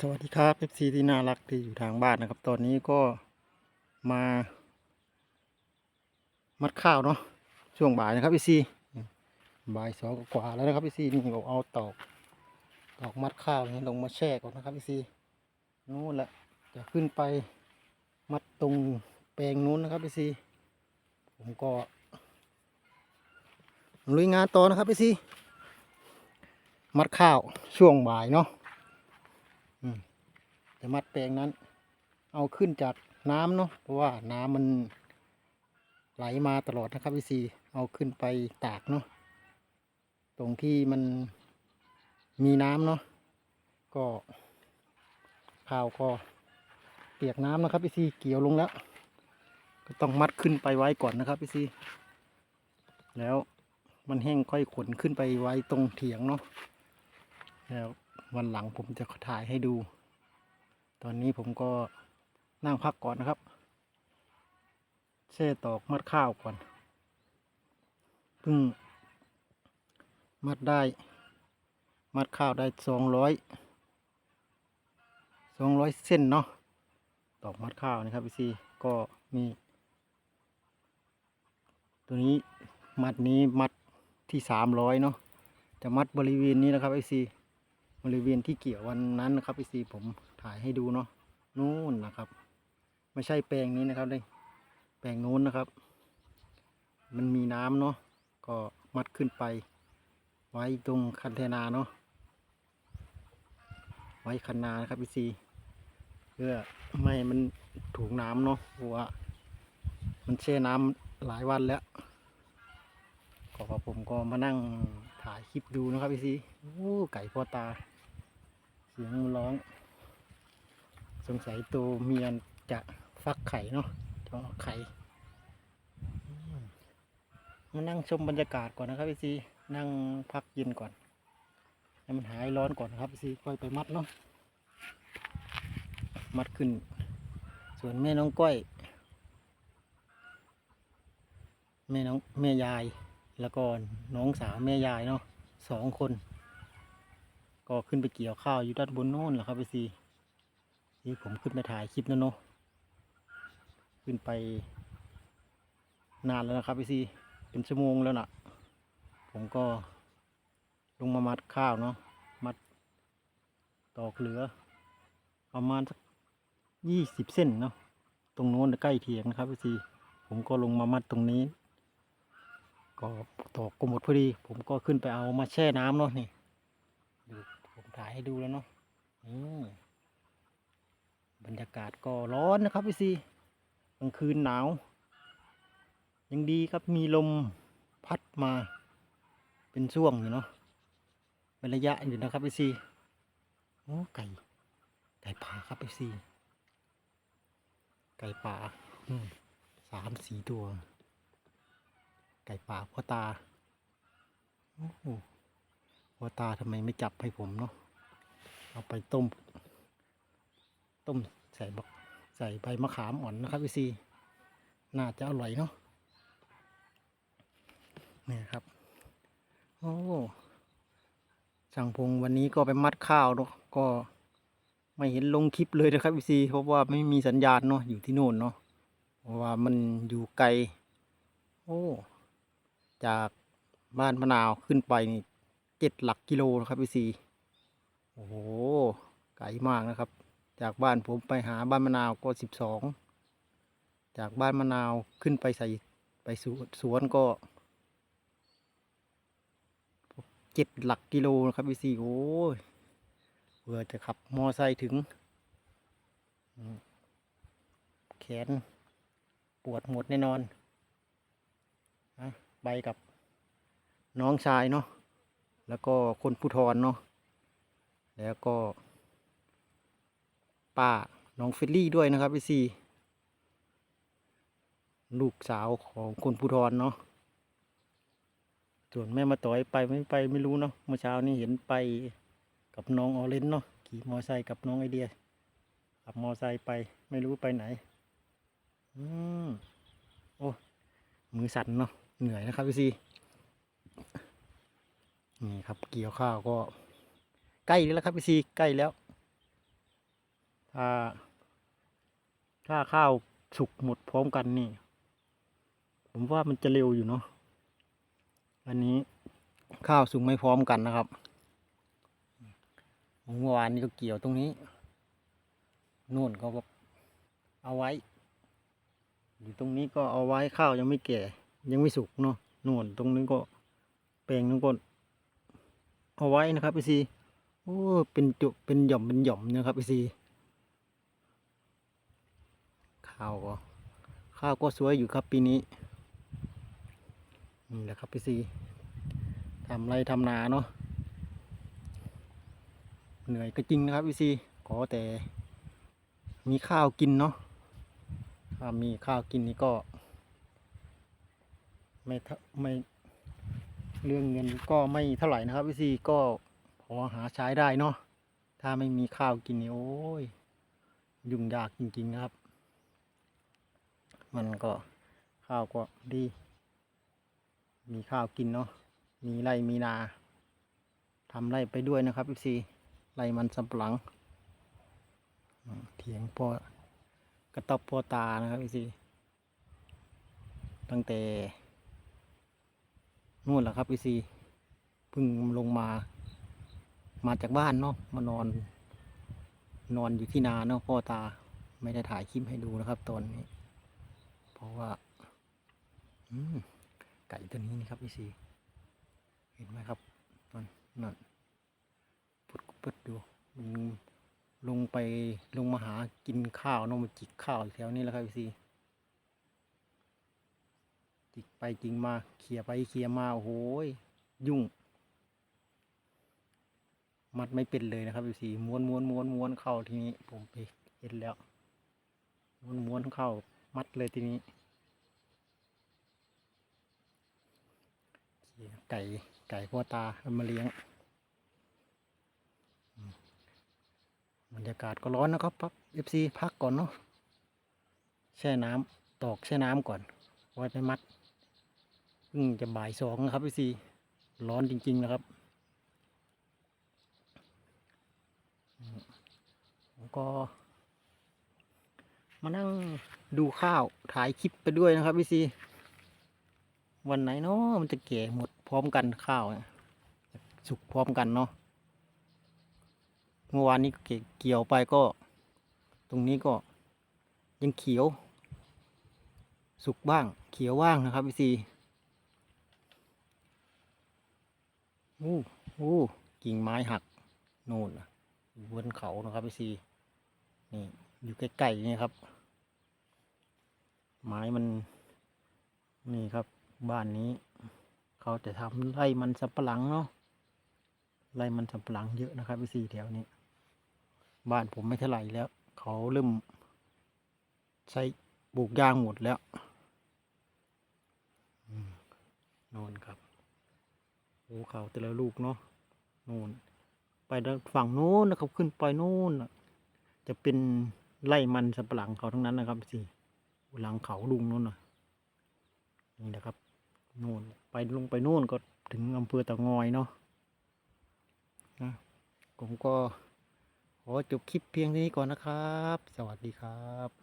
สวัสดีครับเอฟซีที่น่ารักที่อยู่ทางบ้านนะครับ ตอนนี้ก็มา มัดข้าวเนาะช่วงบ่ายนะครับพี่ซีบ่ายสองกว่าแล้วนะครับพี่ซีนี่เราเอาตอกตอกมัดข้าวนี้ลงมาแช่ก่อนนะครับพี่ซีนู้นแหละจะขึ้นไปมัดตรงแปลงนู้นนะครับพี่ซีผมก็ลุยงานต่อนะครับพี่ซีมัดข้าวช่วงบ่ายเนาะ แต่มัดแปลงนั้น เอาขึ้นจากน้ำเนาะเพราะว่าน้ำมันไหลมาตลอดนะครับพี่ซีเอาขึ้นไปตากเนาะตรงที่มันมีน้ำเนาะก็ข้าวก็เปียกน้ำนะครับพี่ซีเกี่ยวลงแล้ว ก็ต้องมัดขึ้นไปไว้ก่อนนะครับพี่ซีแล้วมันแห้งค่อยขนขึ้นไปไว้ตรงเถียงเนาะแล้ววันหลังผมจะถ่ายให้ดู ตอนนี้ผมก็นั่งพักก่อนนะครับแช่ตอกมัดข้าวก่อนเพิ่งมัดได้ มัดข้าวได้สองร้อยสองร้อยเส้นเนาะตอกมัดข้าวนะครับพี่ซีก็มีตัวนี้มัดนี้มัดที่สามร้อยเนาะจะมัดบริเวณนี้นะครับพี่ซีบริเวณที่เกี่ยววันนั้นนะครับพี่ซีผม ถ่ายให้ดูเนาะนู่นนะครับ ไม่ใช่แปลงนี้นะครับเลยแปลงนู้นนะครับ มันมีน้ำเนาะก็มัดขึ้นไป ไว้ตรงคันเทนาเนาะไว้คันนานะครับพี่ซีเพื่อไม่มันถูกน้ำเนาะเพราะว่ามันแช่น้ำหลายวันแล้วก็ผมก็มานั่งถ่ายคลิปดูนะครับพี่ซีโอ้ไก่พ่อตา เสียงร้อง สงสัยตัวเมียจะฟักไข่เนาะจะออกไข่มานั่งชมบรรยากาศก่อนนะครับพี่ซีนั่งพักเย็นก่อนให้มันหายร้อนก่อนนะครับพี่ซีค่อยไปมัดเนาะมัดขึ้น ส่วนแม่น้องก้อย แม่น้องแม่ยายแล้วก็น้องสาวแม่ยายเนาะสองคน ก็ขึ้นไปเกี่ยวข้าวอยู่ด้านบนโน้นแหละครับพี่ซี นี่ผมขึ้นไปถ่ายคลิปนั่นเนาะขึ้นไป นานแล้วนะครับพี่ซีเป็นชั่วโมงแล้วนะผมก็ลงมามัดข้าวเนาะมัดตอกเหลือ ประมาณสักยี่สิบเส้นเนาะตรงโน้นใกล้เถียงนะครับพี่ซีผมก็ลงมามัดตรงนี้ ก็ตอกก็หมดพอดี ผมก็ขึ้นไปเอามาแช่น้ำเนาะนี่ดูผมถ่ายให้ดูแล้วเนาะอืม รรยากาศก็ร้อนนะครับพี่ซีกลางคืนหนาว ยังดีครับมีลมพัดมา เป็นช่วงอยู่เนาะเป็นระยะอยู่นะครับพี่ซีโอ้ไก่ ไก่ป่าครับพี่ซีไก่ป่าสามสี่ตัว ไก่ป่าพ่อตาโอ้โหว่าตาทำไมไม่จับให้ผมเนาะเอาไปต้ม ต้ม ส่บักใส่ใบมะขามอ่อนนะครับพี่ซีน่าจะอร่อยเนาะนี่ครับ โอ้ช่างพงวันนี้ก็ไปมัดข้าวเนาะก็ไม่เห็นลงคลิปเลยนะครับพี่ซีเพราะว่าไม่มีสัญญาณเนาะอยู่ที่โน่นเนาะเพราะว่ามันอยู่ไกล โอ้ จากบ้านมะนาวขึ้นไปนี่เจ็ดหลักกิโลนะครับพี่ซีโอ้โหไกลมากนะครับ จากบ้านผมไปหาบ้านมะนาวก็สิบสองจากบ้านมะนาวขึ้นไปใส่ไปสวนสวนก็เจ็ดหลักกิโลนะครับพี่ซีโอ้ยเพื่อจะขับมอไซค์ถึง แขนปวดหมดแน่นอนอะไปกับน้องชายเนาะแล้วก็คนผู้ทรเนาะแล้วก็ ป้าน้องเฟลลี่ด้วยนะครับพี่ซีลูกสาวของคนผู้ทรเนาะส่วนแม่มาต่อยไปไม่ไปไม่รู้เนาะเมื่อเช้านี้เห็นไปกับน้องออเรนจ์เนาะขี่มอไซค์กับน้องไอเดียขับมอไซค์ไปไม่รู้ไปไหนอืมโอ้มือสั่นเนาะเหนื่อยนะครับพี่ซีนี่ครับเกี่ยวข้าวก็ใกล้แล้วครับพี่ซีใกล้แล้ว ถ้า ถ้าข้าวสุกหมดพร้อมกันนี่ ผมว่ามันจะเร็วอยู่เนาะอันนี้ข้าวสุกไม่พร้อมกันนะครับเมื่อวานนี้ก็เกี่ยวตรงนี้นู่นก็เอาไว้ อยู่ตรงนี้ก็เอาไว้ข้าวยังไม่แก่ ยังไม่สุกเนาะนู่นตรงนี้ก็แปลงนึงก็เอาไว้นะครับพี่ซีโอ้เป็นจุเป็นหย่อมเป็นหย่อมนะครับพี่ซี ข้าวก็ข้าวก็สวยอยู่ครับปีนี้นี่แหละครับพี่ซีทำไรทำนาเนาะเหนื่อยก็จริงนะครับพี่ซีขอแต่มีข้าวกินเนาะถ้ามีข้าวกินนี่ก็ ไม่เท่าไม่เรื่องเงินก็ไม่เท่าไหร่นะครับพี่ซีก็พอหาใช้ได้เนาะถ้าไม่มีข้าวกินนี่โอ้ยยุ่งยากจริงๆนะครับ มันก็ข้าวก็ดี มีข้าวกินเนาะ มีไร่มีนาทำไร่ไปด้วยนะครับพี่ซีไร่มันสำปะหลังเถียงพ่อกระตอบพ่อตานะครับพี่ซีตั้งแต่นู่นแหละครับพี่ซีเพิ่งลงมา มาจากบ้านเนาะมานอน นอนอยู่ที่นาเนาะพ่อตาไม่ได้ถ่ายคลิปให้ดูนะครับตอนนี้ ราะว่า อืมไก่ตัวนี้นี่ครับพี่ซีเห็นไหมครับนั่นนั่นปุดปุดดูมันลงไปลงมาหากินข้าวนมจิกข้าวแถวนี้แหล้วครับพี่ซีจิกไปจิกมาเคลียไปเคลียมาโอ้โหยยุ่ง มัดไม่เป็นเลยนะครับพี่ซีม้วนม้วนม้วนม้วนเข้าทีนี้ผมไปเห็นแล้วม้วนม้วนเข้า มัดเลยทีนี้ไก่ไก่พ่อตาเอามาเลี้ยง บรรยากาศก็ร้อนนะครับพักเอฟซีพักก่อนเนาะแช่น้ำตอกแช่น้ำก่อนไว้ไปมัดเพิ่งจะบ่ายสองนะครับเอฟซีร้อนจริง ๆ นะครับก็มานั่ง ดูข้าวถ่ายคลิปไปด้วยนะครับพี่ซีวันไหนเนาะมันจะแก่หมดพร้อมกันข้าวเนี่ยสุกพร้อมกันเนาะเมื่อวานนี้เกี่ยวไปก็ ตรงนี้ก็ยังเขียว สุกบ้าง เขียวบ้างนะครับพี่ซีอู้อู้กิ่งไม้หักโน่นน่ะอยู่บนเขานะครับพี่ซีนี่อยู่ใกล้ๆนี่ครับ ไม้มัน นี่ครับ บ้านนี้ เขาจะทำไร่มันสับปะหลังเนาะไร่มันสับปะหลังเยอะนะครับพี่ซีแถวนี้ บ้านผมไม่เท่าไหร่แล้ว เขาเริ่ม ใช้ปลูกยางหมดแล้วน่นครับโอ้เขาแต่ละลูกเนาะน่น ไปทางฝั่งโน้นนะครับขึ้นไปโน่นน่ะจะเป็นไร่มันสับปะหลังเขาทั้งนั้นนะครับสิ หลังเขาลุงนู่นน่ะนี่นะครับโน่นไปลงไปโน่นก็ถึงอำเภอตะงอยเนาะนะผมก็ขอจบคลิปเพียงเท่นี้ก่อนนะครับ สวัสดีครับ